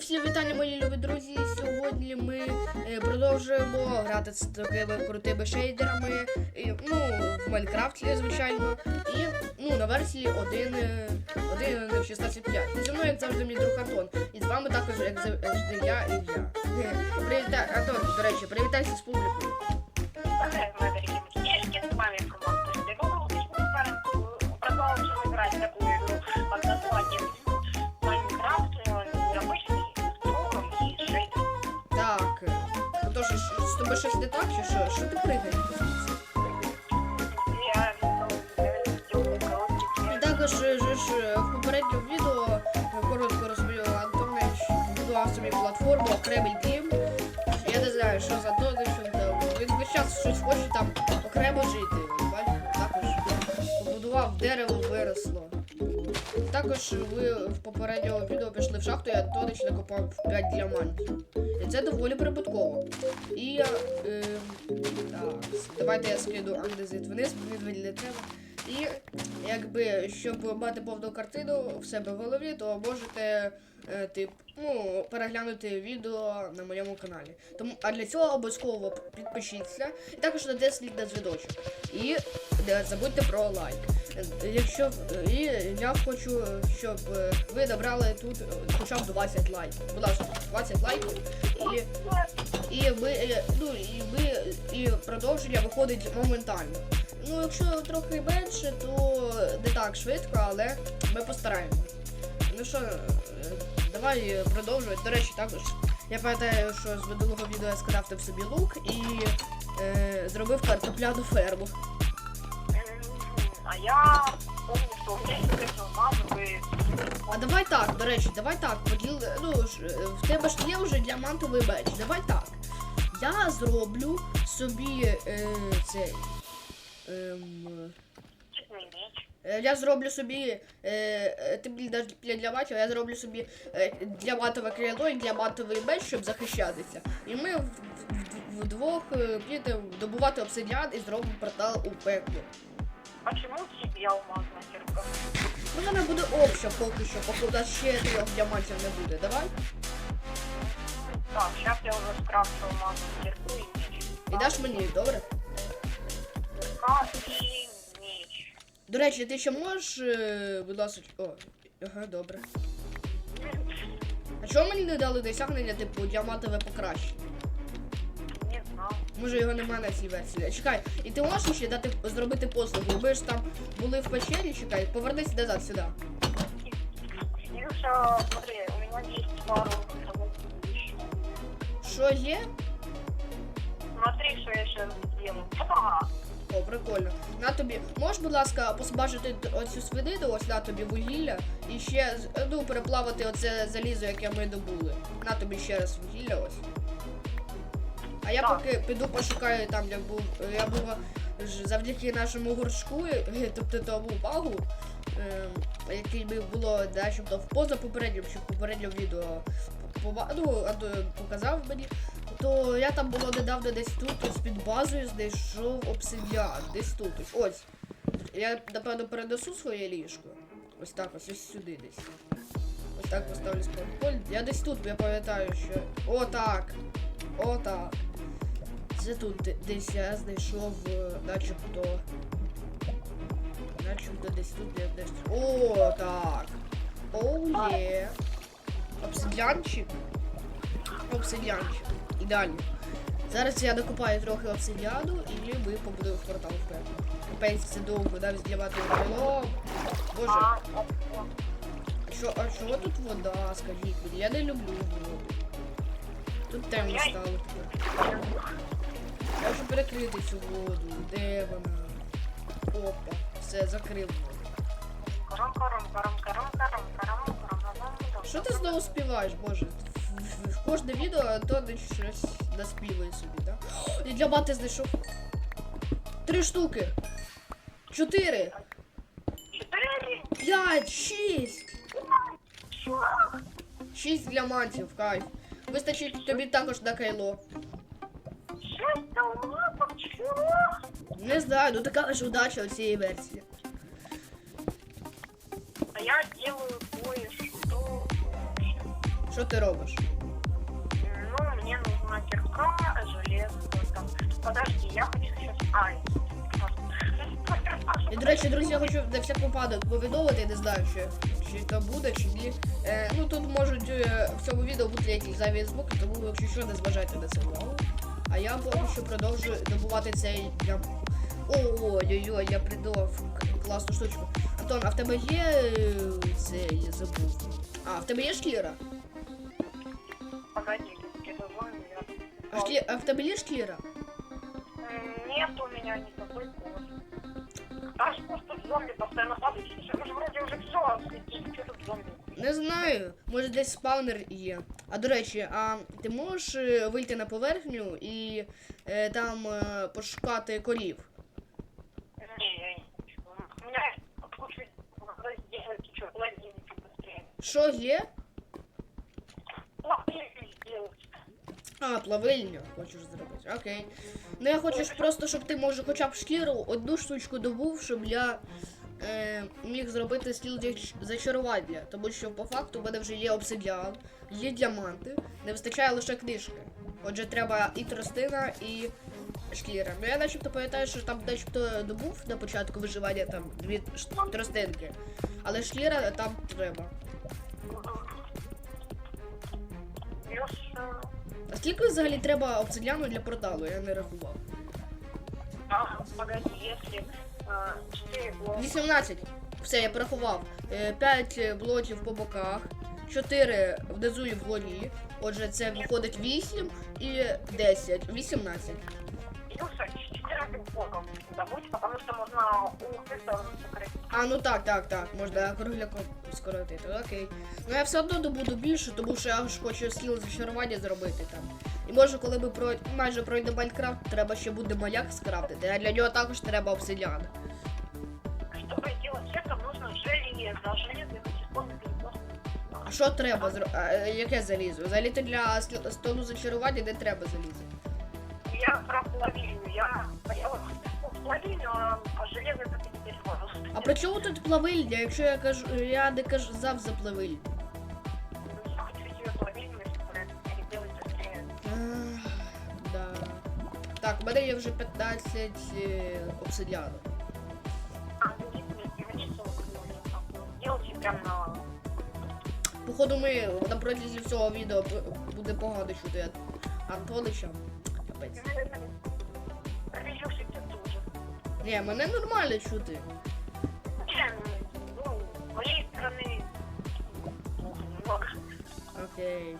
всім вітання, мої любі друзі. Сьогодні ми е, продовжуємо грати з такими крутими шейдерами. Ну, в Майнкрафті, звичайно. І ну, на версії 1, е, 1.16.5. Зі мною, як завжди, мій друг Антон. І з вами також, як завжди, я і я. Привітай, Антон, до речі, привітайся з публікою. Що? Що ти пригаєш? І також е, же ж е, в попередньому відео коротко розповів Антонович будував собі платформу окремий дім. Я не знаю, що за то, що там. Він весь час щось хоче там окремо жити. Дерево, виросло. Також ви в попередньому відео пішли в шахту, і Антонич накопав 5 діамантів. І це доволі прибутково. І я. Е, так, давайте я скину андезит вниз, мені не треба. І якби щоб мати повну картину в себе в голові, то можете е, тип, ну, переглянути відео на моєму каналі. Тому, а для цього обов'язково підпишіться і також натисніть на дзвіночок. І не забудьте про лайк. Якщо і я хочу, щоб е, ви набрали тут е, хоча б 20 лайків. Будь ласка, 20 лайків. І і ми, е, ну, і ми, і продовження виходить моментально. Ну, якщо трохи менше, то не так швидко, але ми постараємось. Ну що, давай продовжувати. До речі, також я пам'ятаю, що з минулого відео я скрафтив собі лук і е, зробив картопляну ферму. А я помню, что у меня есть алмазовые А давай так, до речі, давай так, поділ, ну, е, в тебе ж є вже діамантовий меч. Давай так. Я зроблю собі е, цей. Ем. Е, Я зроблю собі. Е, е, ти для діамантів, я зроблю собі е, діамантове крило і діамантовий меч, щоб захищатися. І ми в- в- вдвох е, підемо добувати обсидіан і зробимо портал у пекло. Почему тебе алмазная кирка? Ну, вона буде обща поки що, поки ще трьох діамантів не буде. Давай. Так, сейчас я уже скрафчу алмазную кирку и меч. І даш мені, добре? Кирка и меч. До речі, ти ще можеш, е, будь ласка. О, ага, добре. А чого мені не дали досягнення, типу, діамантове покращення? Може його немає на цій версії. Чекай, і ти можеш ще дати зробити послугу? Ми ж там були в печері, чекай, повернись назад сюди. Смотри, у пару. Що є? Смотри, что я сделаю. Ага. О, прикольно. На тобі, можеш, будь ласка, посмажити т- оцю свинину, ось на тобі вугілля, і ще ну, переплавити оце залізо, яке ми добули. На тобі ще раз вугілля ось. А я поки піду пошукаю там, де був. Я була завдяки нашому горшку, е, тобто тому багу, ем, який би було начебто в позапопередньому, чи в попередньому відео ну, то показав мені. То я там було недавно десь тут, ось під базою знайшов обсидіан. Десь тут. Ось. Я напевно перенесу своє ліжко. Ось так, ось ось сюди десь. Ось так поставлю спорполь. Я десь тут, я пам'ятаю, що. О, так. Це тут десь я знайшов е, начебто. Начебто десь тут я десь. О, так. Оу є. Обсидіанчик. Обсидіанчик. Ідеально. Зараз я докупаю трохи обсидіану і ми побудуємо портал вперед. Капець, це довго, навіть злівати крило. Боже, А, а, а що, а чого тут вода, скажіть мені? Я не люблю воду. Тут темно стало тепер. Можу перекрити цю воду. Де вона? Опа, все, закрив воду. Що ти знову співаєш, боже? В- в- В кожне відео Антон щось наспівує собі, так? І для мати знайшов. Три штуки. Чотири. Чотири. П'ять, шість. Шість для матів, кайф. Вистачить тобі також на кайло. Алмазов, чего? Не знаю, ну така ж удача у цієї версії. А я делаю кое-что. Що ти робиш? Ну, мне нужна кирка, железо, там. Подожди, я хочу сейчас... Ай. І, до речі, друзі, я хочу на всяк випадок повідомити, не знаю, чи, чи то буде, чи ні. Е, ну тут можуть е, в цьому відео бути якісь зайві звуки, тому якщо що, не зважайте на це увагу. А я поки що продовжую добувати цей діамант. Ой-ой-ой, я придумав к- класну штучку. Антон, а в тебе є е, цей я забув? А, в тебе є шкіра? Погоди, где-то зомби, я... А, шклі... а в тебе є шкіра? Нет у меня никакой кожи. А что ж тут зомби постоянно падают? Слушай, мы же вроде уже все осветили, что тут зомби? Не знаю, може десь спаунер є. А до речі, а ти можеш е, вийти на поверхню і е, там е, пошукати корів? Быстрее. Що є? А, плавильню хочеш зробити. Окей. Ну я хочу просто, щоб ти може хоча б шкіру одну штучку добув, щоб я е, міг зробити стіл зачарування. Тому що по факту в мене вже є обсидіан, є діаманти, не вистачає лише книжки. Отже, треба і тростина, і шкіра. Ну я начебто пам'ятаю, що там начебто добув на початку виживання там дві тростинки. Але шкіра там треба. А скільки взагалі треба обсидіану для порталу? Я не рахував. а, погоди, если 4 блока, 18. Все, я порахував. 5 блоків по боках, 4 внизу і вгорі. Отже, це виходить 8 і 10. 18. плюс 4 блоков добудь, потому что можно. А, ну так, так, так. Можна кругляком скоротити. Окей. Ну я все одно добуду більше, тому що я ж хочу сіл зачарування зробити там. І може, коли ми прой... майже пройде Майнкрафт, треба ще буде маяк скрафтити, а для нього також треба обсидіан. железо. Железо это телефонный перенос. А що треба зробити? Яке залізо? Взагалі то для сл- столу зачарування не треба залізо. Я про плавильню. Я поела плавильню, а а железо это телефон. А при чому тут плавильня, якщо я кажу, я не казав за плавильню? Я хочу себе плавильню, чтобы переделать быстрее. Ах, Да. Так, у мене є вже 15 е, Походу, ми на протязі всього відео б- буде погано чути Антонича. Капець. Релюшек тоже. Ні, мене нормально чути. Ну, с моей стороны, немного. Окей.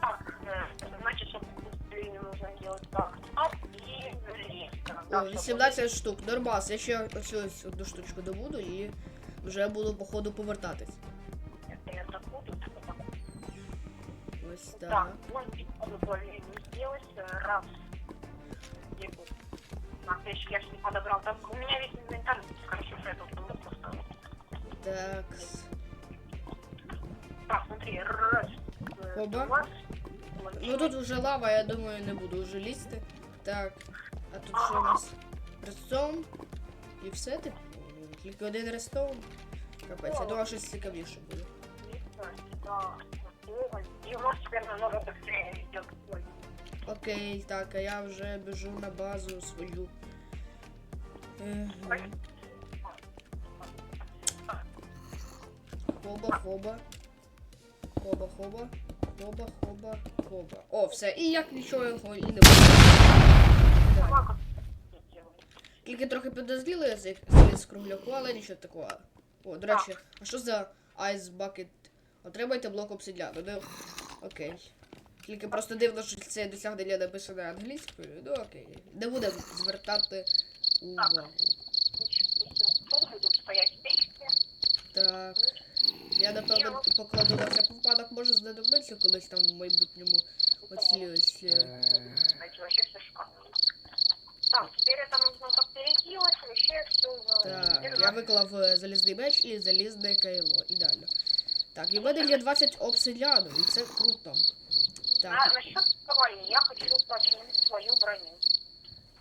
Так, э, значит, чтобы быстрее нужно делать так. Оп, и резко. О, Так, чтобы 18 штук. Нормас. Я ще оцю ось одну штучку добуду і вже буду походу повертатись. Ось Так, так. вон плавильню сделать. э, Раз. Где тут? На печке я ж не подобрал. Там у меня весь инвентарь, короче, уже тут был просто. Так. Так, смотри, раз. э, Оба. два. Ну тут вже лава, я думаю, не буду вже лізти. Так. А тут що у нас? Рестон. І все типу. Тільки один рестон. Капець, я думав, щось цікавіше буде. Так, вот, и теперь намного быстрее идет. Окей, так, а я вже біжу на базу свою. Хоба, хоба. Хоба, хоба. Хоба, хоба, хоба. О, все. І як нічого його і не делает. Тільки трохи підозріло я з заліз з кругляку, але нічого такого. О, до речі, а що за Ice Bucket? Отримайте блок обсидіану. Ну, окей. Тільки просто дивно, що це досягнення написане англійською. Ну окей. Не будемо звертати увагу. Так. Я напевно покладу на всяк випадок, може знадобиться колись там в майбутньому оці ось. е. Так, теперь это нужно так переделать, вообще все. Так, я виклав е, залізний меч і залізне кайло. Ідеально. Так, і в мене є 20 обсидіану, і це круто. А, Так, насчет ковали, я хочу починить свою броню.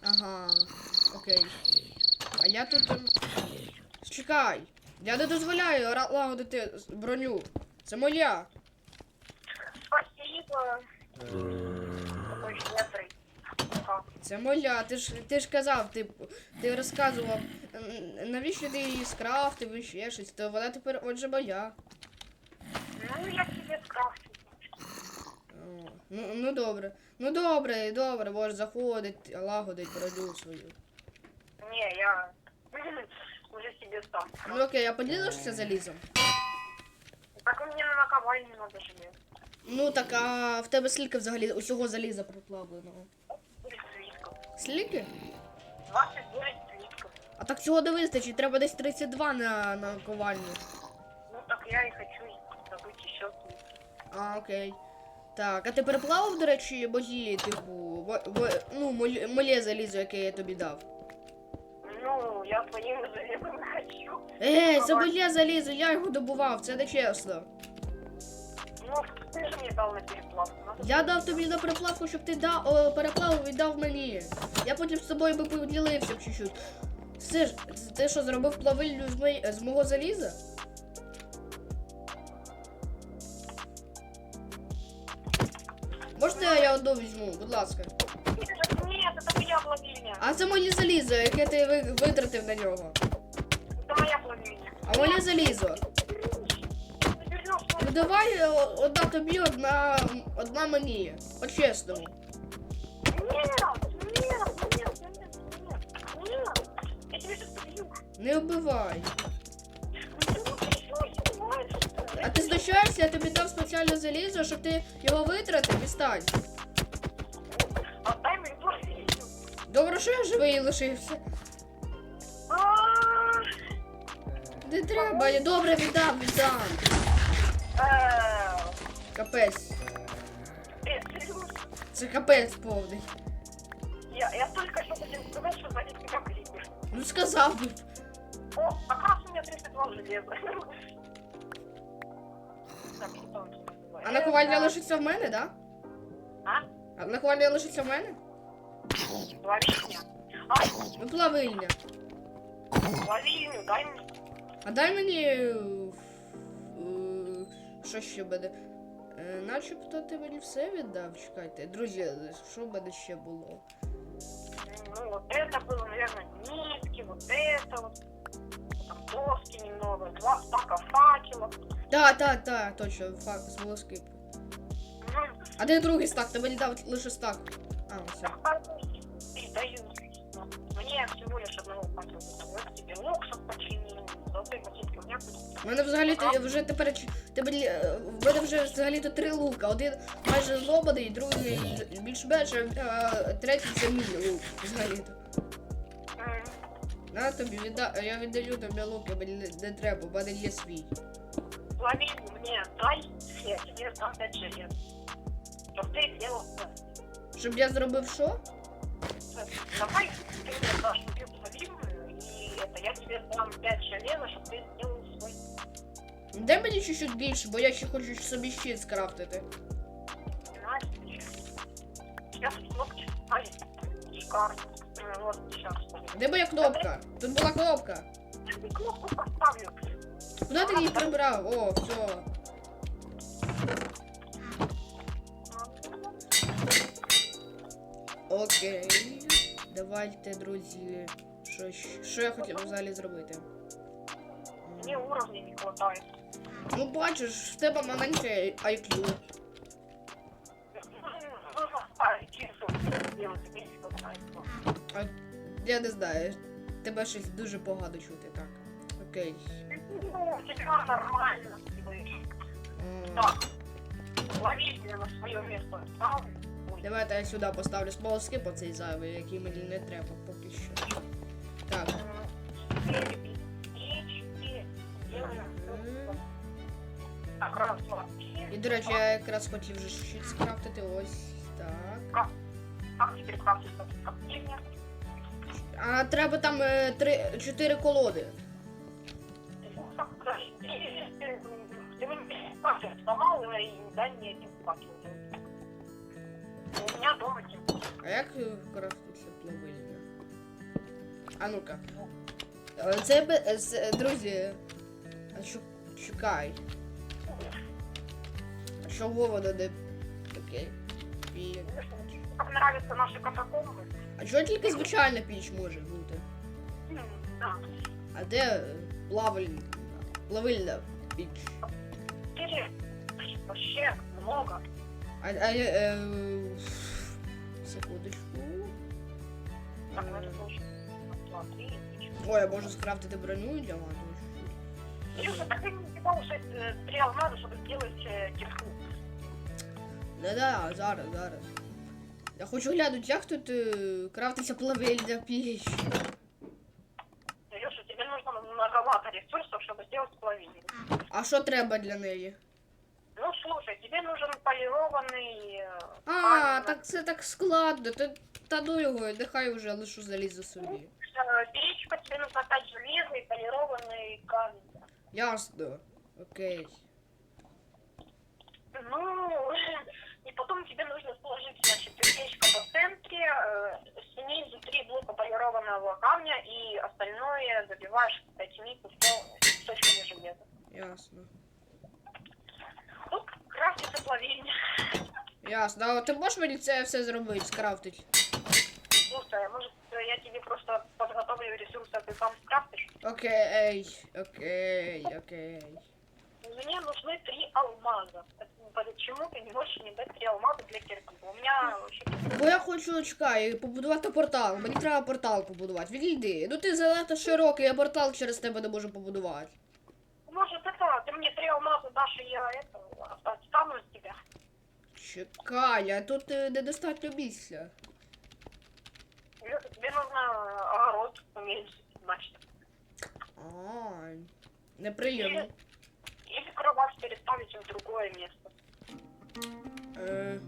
ага, окей. А я тут. ем, Чекай! Я не дозволяю лагодити броню. Це моя. Хитрый. Как? Це моя, ти ж ти ж казав, ти, ти розказував, навіщо ти її скрафтив і ще щось, то вона тепер отже моя. Ну, я тебе скрафтил. О, Ну, ну добре. Ну добре, добре, можеш заходить, лагодить броню свою. Не, я уже себе сам. Ну окей, а поділишся залізом? Так у меня на наковальне надо себе. Ну так, а в тебе скільки взагалі усього заліза проплавленого? 10 слитков. Скільки? 29 слитков. А так цього не вистачить, треба десь 32 на, на ковальню. Ну, так я и хочу. А, окей. Так, а ти переплавив, до речі, бої, типу, во, во, ну, моє залізо, яке я тобі дав. Ну, я твоим железом не хочу. Ей, це моє залізо, я його добував, це не чесно. Ну, ты же мне дал на переплавку. Я дав тобі на переплавку, щоб ти дав, о, переплавив і дав мені. Я потім з тобою би поділився б чуть-чуть. Ж, ти що, зробив плавильню з, мої, з мого заліза? Можна я одну візьму, будь ласка. Нет, это моя плавильня. А це моє залізо, яке ти ви- витратив на нього. Это моя плавильня. А моє залізо. Ты вернешь Ну свою- давай е, одна тобі, одна, одна мені. По-чесному. Нет, нет, А ти знущаєшся, я тобі дав спеціальне залізо, щоб ти його витратив і стань. Отдай мне плавильню. Добре, що я живий лишився. А, Не треба, я добре віддам, віддам. э, Капець. серьезно? Це капець повний. Я, я только что хотел сказать, что крипер. Ну сказав би. О, как у меня 32 железа Так, что там тут называется? А наковальня Это- лишиться в мене, да? А? А наковальня лишиться в мене? Плавильня. Ай, Ну плавильня. плавильню, дай мне. А дай мені. е, е, Що ще буде? Е, Начебто ти мені все віддав. Чекайте. Друзі, що в мене ще було? Ну, вот это было, наверное, нитки, вот это вот. Там доски немного, два стака факелов. Так, так, так, точно, факт. Ну, А де другий стак? Ти мені дав лише стак. А, все. Ну, Мне всего лишь одного факела. Вот тебе лук, чтобы починил, золотые ботинки. У меня У мене взагалі то вже тепер ч- е, в мене вже взагалі то три лука. Один майже злобаний, другий більш-менш, а третій це мій лук. Взагалі то. На тобі відда... я віддаю тобі луки, мені не, не треба, в мене є свій Плавильню мне дай, я тебе дам 5 желез. Чтоб ты сделал это. Щоб я зробив що? Давай ты мне дашь мою плавильню, и это, я тебе дам 5 железа, чтобы ты сделал свой Дай мені чуть-чуть більше, бо я ще хочу собі щит скрафтити. Настя. Сейчас кнопки. Ай, шикарно. М, Вот сейчас. Де моя кнопка? Тут була кнопка. Я тебе кнопку поставлю. Куди ти її прибрав? О, все. Окей. Давайте, друзі. Що, що я хотів взагалі зробити? Мне уровней не хватает. Ну бачиш, в тебе маленьке IQ. А я не знаю. Тебе щось дуже погано чути, так. Окей. Ну, тебя нормально. слышишь. М, Так. Лови меня на свое место. Ставлю. Ой, Давайте я сюди поставлю смолоскип оцей зайвий, який мені не треба поки що. Так. м, четыре, четыре. Делаем. Мгм. Так, раз, два, три. І, до речі, я якраз хотів вже щит скрафтити. Ось так. Как теперь крафтить как мне? А треба там е, три, чотири колоди. Мне сломал и дай мне один факел. У меня дома тем. А як е, крафтиться плавильня? А ну-ка. Е, Це е, з- друзі. А що чекай. А чого воно не окей. І... Как нравятся наши катакомбы. А чого тільки звичайна піч може бути? М, Да. А де е, плавальна, плавильна піч? Четыре. Вообще много. А, а я, е, секундочку. Так, ну, это тоже. Два, три, четыре. Ой, я можу скрафтити броню діамантову. Илюша, так ты не можешь э, три алмаза, чтобы сделать э, кирку. Не да, зараз, зараз. Я хочу глянути, як тут е, крафтиться плавильна піч. Илюша, тебе нужно многовато ресурсов, чтобы сделать плавильник. А що треба для неї? Ну, слушай, тебе нужен полированный... э, А, камень, так це так складно. Та, та ну його, нехай вже лишу залізо собі. э, Печка, тебе нужно опять железный полированный камень. Ясно. Окей. Ну, и потом тебе нужно сложить, значит, печка по центре, э, снизу три блока полированного камня, и остальное забиваешь этими кусочками железа. Ясно. Тут крафтится плавильня. Ясно. А ти можеш мені це все зробити, скрафтити? Слушай, может, я тебе просто подготовлю ресурсы, а ты сам скрафтишь? Окей, окей, окей. Мне нужны три алмаза. Почему ты не можешь мне дать три алмаза для кирки? У меня вообще... Бо я хочу, чекай, побудувати портал. Мені треба портал побудувати. Відійди. Ну ти занадто широкий, я портал через тебе не можу побудувати. Может, это, ты мне три алмаза дашь, и я это, отстану от тебя. Чекай, а тут е, недостатньо місця. Лёша, тебе нужно огород уменьшить, значит. А, неприємно. Или кровать переставить в другое место. Е,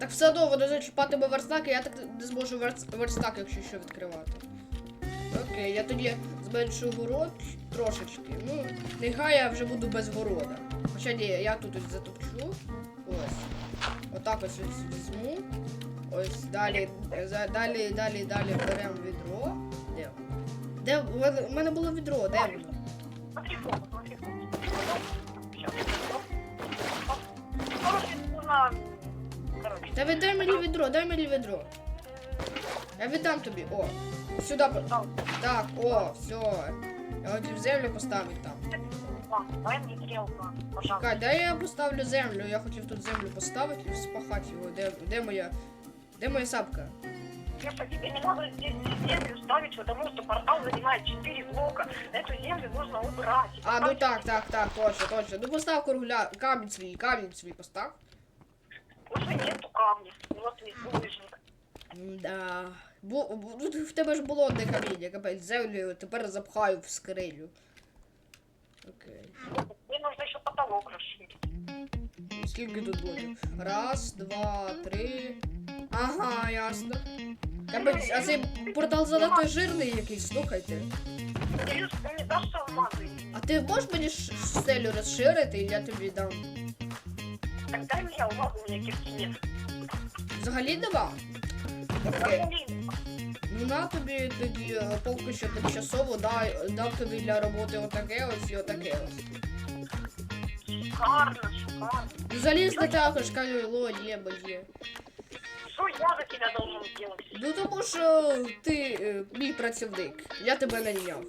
так все одно воно зачіпатиме верстак, і я так не зможу верс- верстак, якщо що відкривати. Окей, я тоді зменшу город трошечки. Ну, нехай я вже буду без города. Хоча ні, я тут ось затопчу. Ось. Отак ось ось візьму. Ось далі, далі, далі, далі беремо відро. Де? Де в мене- було відро, де воно? Та віддай мені відро, дай мені відро. Я віддам тобі. О. Сюди. по- Так, о, все. Я хотів землю поставити там. Мне три алмаза, пожалуйста. Чекай, дай я поставлю землю. Я хотів тут землю поставити і спахати його. Де, де моя. Де моя сапка? Леша, тебе не надо здесь землю ставить, потому что портал занимает 4 блока. Эту землю нужно убрать. А, ну так, так, так, точно, точно. Ну постав кругля. Камінь свій, камінь свій постав. Уже нету камня. Вот и булыжник. Да. Бу, бу, ну, в тебе ж було одне каміння, капець, землю тепер запхаю в скриню. Окей. Мне нужно еще потолок расширить. Скільки тут блоків? Раз, два, три. Ага, ясно. Капець, а цей портал занадто жирний якийсь, слухайте. Илюш, ты мне дашь алмазы? А ти можеш мені ш- стелю розширити, і я тобі дам. Так дай мне алмазы, у меня кирки нет. Взагалі нема? Окей. Блин, Ну на тобі тоді е, поки що тимчасово дай, дам тобі для роботи отаке ось і отаке ось. шикарно, шикарно. Ну залізти також кайло, є, є. Что я за тебя должен сделать? Ну тому що ти е, мій працівник. Я тебе наняв.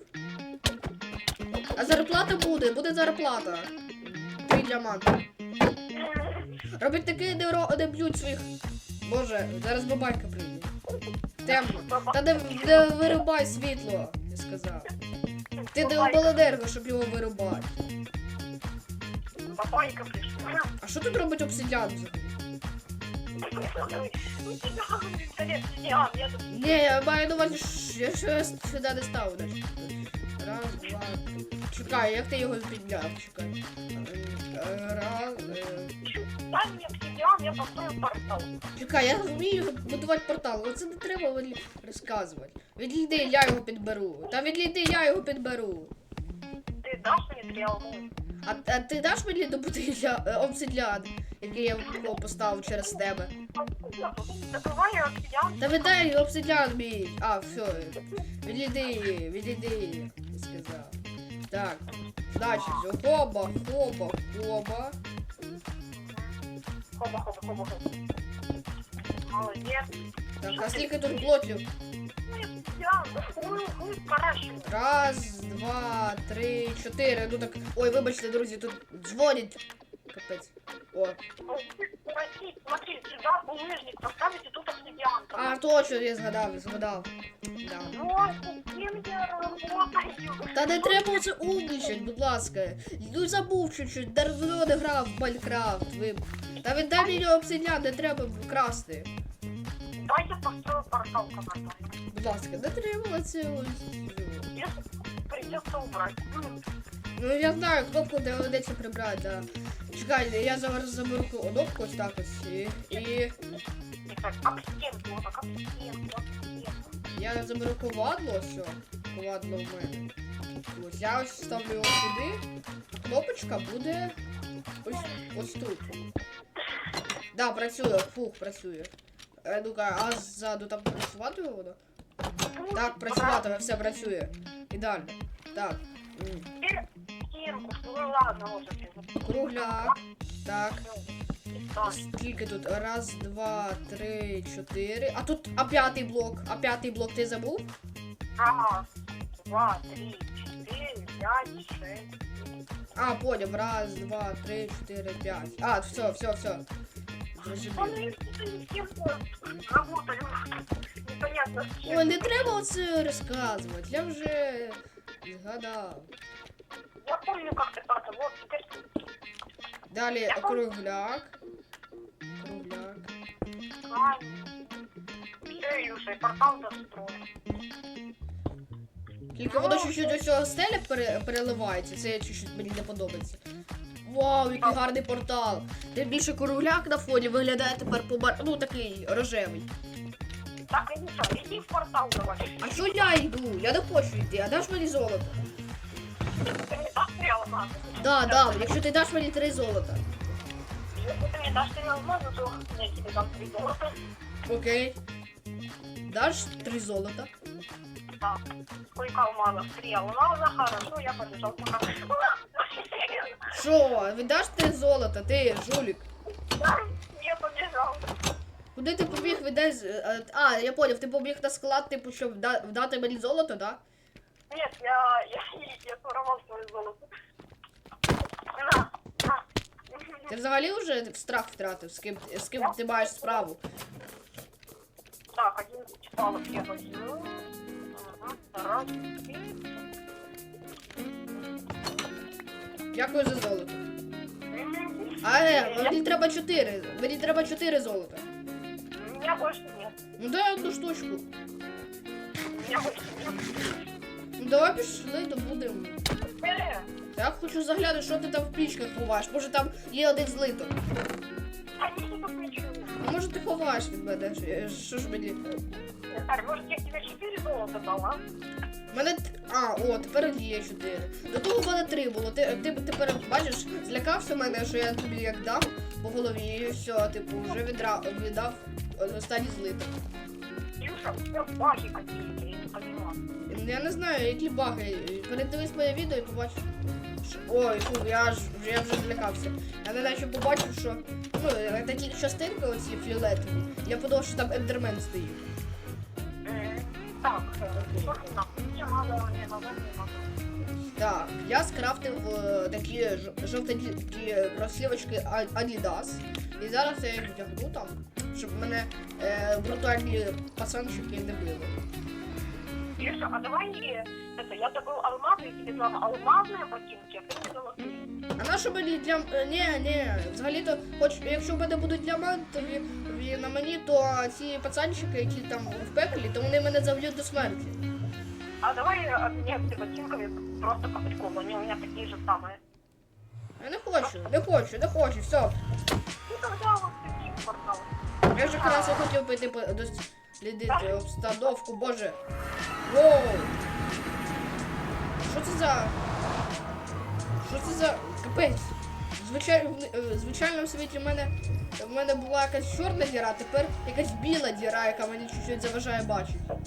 А зарплата буде, буде зарплата. Три діаманти. Робить таке, де, ро- де б'ють своїх. Боже, зараз бабайка прийде. Темно. Та де, де вирубай світло, я сказав. Ти де обленерго, щоб його вирубати. Бабайка прийшла. А що тут робить обсидіан взагалі? Ні, я маю на увазі, що я щось сюди не ставив. значить. Раз, два, три. Чекай, як ти його підняв? Чекай. Раз. я построю портал. Чекай, я вмію будувати портал. Оце не треба мені розказувати. Відійди, я його підберу. Та відійди, я його підберу. Дашь мне три алмаза? А, а ти даш мені добути ля- е, обсидіан, який я його поставив через тебе? Та віддай обсидіан мій. А, все. Відійди, відійди, я сказав. Так, значить, хоба, хоба, хоба. Хоба, хоба, хоба, хоба. Молодець. Так, а сколько тут блоков? Я. Раз, два, три, чотири. Ну так. Ой, вибачте, друзі, тут дзвонять. Капець. О. Смотри, сюда булыжник поставить и тут обсидиан. А, точно, я згадав, згадав. Да. Я работаю. Та не треба це умнічать, будь ласка. Ну забув чуть-чуть, давно не грав в Майнкрафт. Ви... Та віддай мені обсидіан, не треба красти. Дай я построю портал. Будь ласка, не треба це ось. Придется убрать. Ну, я знаю, кнопку де доведеться прибрати, да. Чекай, я зараз заберу кнопку ось так ось. І, і я заберу ковадло, все. Ковадло в мене. Ось я ось ставлю його сюди. Кнопочка буде ось, ось тут. Да, працює, фух, працює. Е, ну-ка, а ззаду там працювати воно? Так, працюватиме, все працює. Ідеально. Так. м, Стенку, ну ладно, уже все. Кругляк. Так. Так. Скільки тут? Раз, два, три, чотири. А тут а п'ятий блок. А п'ятий блок ти забув? Раз, два, три, четыре, пять, шесть. А, поняв. Раз, два, три, чотири, п'ять. А, все, все, все. Непонятно. Ой, не треба оце розказувати. Я вже згадав. Я помню, как ты это. Вот теперь Далі кругляк. Кругляк. Все, Юша, и портал достроен. Тільки воно чуть-чуть до цього стеля пере, переливається. Це чуть-чуть мені не подобається. Вау, який гарний портал. Тим більше кругляк на фоні виглядає тепер побар... ну такий рожевий. Так, Юша, иди в портал давай. А що я йду? Я не хочу йти, а даш мені золото? Да, да, якщо ти даш мені три золота. Если ты мне дашь три алмаза, то я тебе дам три золота. Окей. Даш три золота. Так, сколько алмазов? Три алмаза, хорошо, я побежал пока. Що, віддаш три золота, ти жулік. Я побежал. Куди ти побіг, віддай. з- е, А, я поняв, ти побіг на склад, типу, щоб вда- вдати мені золото, да? Нет, я, я, я своровал свое золото. На, на. Ти взагалі вже страх втратив, з ким, з ким ти маєш справу. Так, 11 палок я возьму. Ага, раз, три. Дякую за золото. А, е, мені треба чотири. Мені треба чотири золота. У меня больше нет. Ну дай одну штучку. У меня больше нет. Давай пішли, добудемо. Э, Я хочу заглянути, що ти там в пічках ховаєш. Може там є один злиток. А може ти ховаєш від мене? Що- ж мені? Ар, может я тебе 4 золота дала? У мене. А, о, тепер є чотири. До того в мене три було. Ти, ти тепер бачиш, злякався мене, що я тобі як дам по голові, і все, типу, вже відра... віддав останній злиток. Юша, у тебя баги какие-то, я не знаю, які баги. Передивись моє відео і побачиш. що- Ой, фу, я ж я вже злякався. Я не наче побачив, що ну, такі частинки оці фіолетові. Я подумав, що там ендермен стоїть. Так, надо. Так, я скрафтив е, такі жовтенькі кросівочки Adidas. І зараз я їх вдягну там, щоб мене е, брутальні пацанчики не били. Юша, а давай э, это, я добыл алмазы, я тебе дам алмазные ботинки, а ты мне золотые. А на що мені для е, ні, ні, взагалі-то, хоч якщо в мене будуть діамантові ві- на мені, то ці пацанчики, які там в пеклі, то вони мене зав'ють до смерті. А давай э, обменяемся ботинками просто по приколу, они у меня такие же самые. Я не хочу, не хочу, не хочу, все. Ну тогда вот такие порталы. Я вже якраз хотів піти по- дослідити обстановку, боже. Воу! Що це за. Що це за. Капець. Звичайно, в звичайному світі в мене, в мене була якась чорна діра, тепер якась біла діра, яка мені чуть-чуть заважає бачити.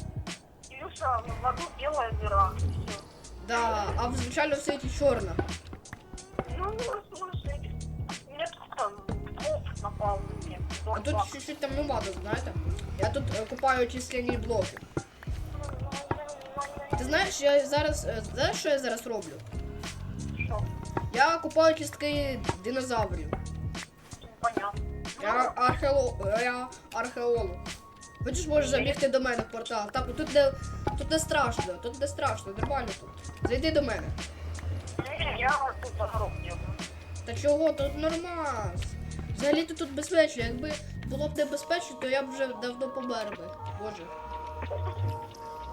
Илюша, в аду белая дыра. Всё. Да, а в звичайному світі чорна. Ну, слушай, мне тут там пуп на упал. Нет, А тут чуть-чуть там номадок, знаєте? Я тут е, купаю численні блоки. Ти знаєш, я зараз. е, Знаєш, що я зараз роблю? Что? Я купаю кістки динозаврів. Понятно. Я археолог. Я археолог. Хочеш, можеш забігти до мене в портал. Там тут не, тут не страшно, тут не страшно, нормально тут. Зайди до мене. Не, я тут загорок. Та чого тут нормально? Взагалі то тут безпечно. Якби було б небезпечно, то я б вже давно помер би. Боже.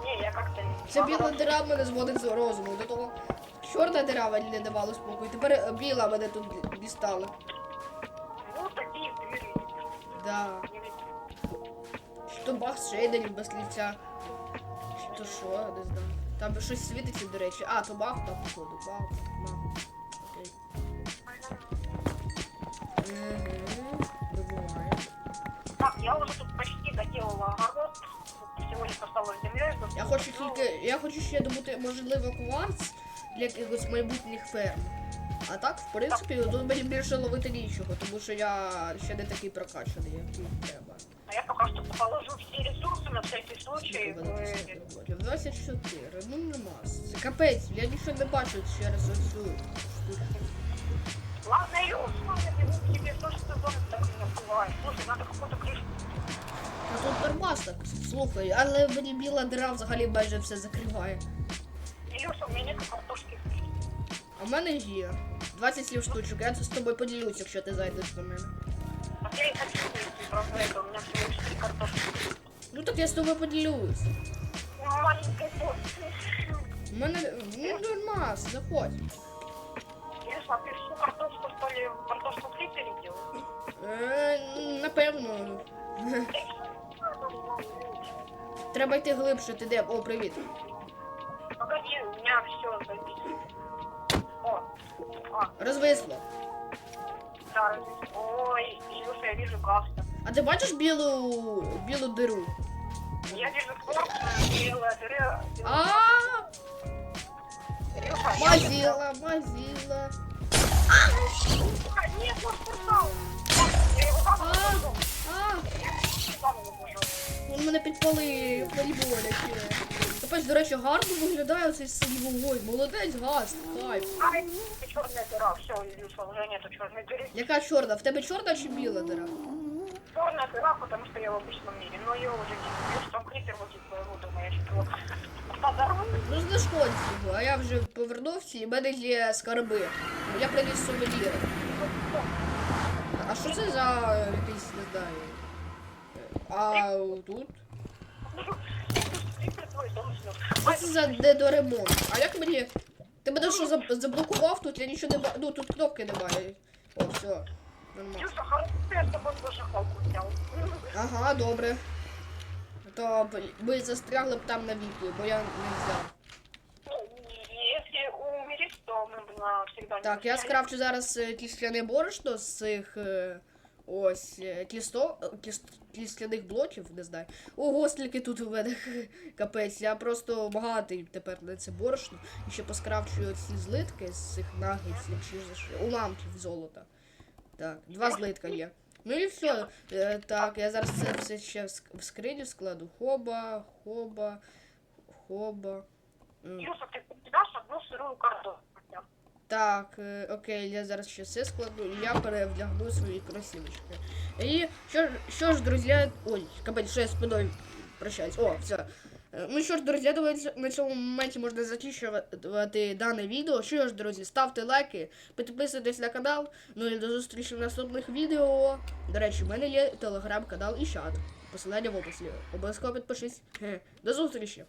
Не, я как-то... Ця біла дира мене зводить з розуму. До того чорна дира мені не давала спокою. Тепер е, біла мене тут дістала. Ну, такие двери. Да. Що бах з шейдерів без лиця. Чи то що, я не знаю. Там щось світиться, до речі. А, то бах там походу. Бах, бах. Добуває. Так, я уже тут почти доделала огород. Всего лишь осталось землей. Я хочу тільки. Я хочу ще добути, можливо, кварц для якихось майбутніх ферм. А так, в принципі, тут мені більше ловити нічого, тому що я ще не такий прокачаний, як мені треба. А я пока что положу все ресурсы на всякий случай. э, 24, ну нема. Капець, я нічого не бачу через оцю штуку. Ладно, Илюш, ладно, я тебе тоже сезон так не бывает. Слушай, надо какую-то крышу. А тут нормас так, слухай, але мені біла дира взагалі майже все закриває. Илюша, у меня нет картошки. А в мене є 27 штучок, я з тобою поділюсь, якщо ти зайдеш до мене. А я и хочу выйти, просто это, у меня всего лишь три картошки. Ну так я з тобою поділюсь. Маленькой порции. У мене ну нормас, заходь. что ли, картошку фри переделал? Е, напевно. Треба йти глибше, ти де? О, привіт. Погоди, у меня все записано. О, а, Розвисло. да, разъяс- Ой, Илюша, я вижу гаста. А ти бачиш білу білу диру? Я вижу красная, белая дыра. А, Илюша, я мазіла, мазіла. він мене підпалив, мені боляче. Капець, до речі, гарно виглядає цей синій вогонь. Молодець, газ, кайф. Ай, черная дыра. Все, Илюша, уже нету черной дыры. Яка чорна? В тебе чорна чи біла дира? Черная дыра, потому что я в обычном мире. Но ее уже не видишь, там крипер вот из моего дома. Я чуть его подорву. Ну знешкодь його, а я вже повернувся і в мене є скарби. Я приніс сувеніри. А що це за е, якийсь, не знаю. А тут? Що це за недоремонт? А як мені. Ти мене що заблокував тут? Я нічого не бачу. Ну тут кнопки немає. О, все. Нормально. Илюша, хорошо, То ми застрягли б там на віку, бо я не взяв. Так, я скрафчу зараз е, кістляне борошно з цих е, ось е, кісто, кіст, кістляних блоків, не знаю. Ого, скільки тут у мене капець. Я просто багатий тепер на це борошно. І ще поскрафчу ці злитки з цих нагетсів чи уламків золота. Так, два злитка є. Ну і все. Е, так, я зараз це все ще в ск- в скриню складу. Хоба, хоба, хоба. М. Илюша, ты дашь одну сырую картошку. хотя бы? Так, е, окей, я зараз ще все складу, і я перевдягну свої кросівочки. І що, ж- що ж, друзі, ой, капець, що я спиною прощаюсь. О, все. Е, Ну що ж, друзі, думаю, на цьому моменті можна закінчувати дане відео. Що ж, друзі, ставте лайки, підписуйтесь на канал. Ну і до зустрічі в наступних відео. До речі, в мене є телеграм-канал і чат. Посилання в описі. Обов'язково підпишись. До зустрічі!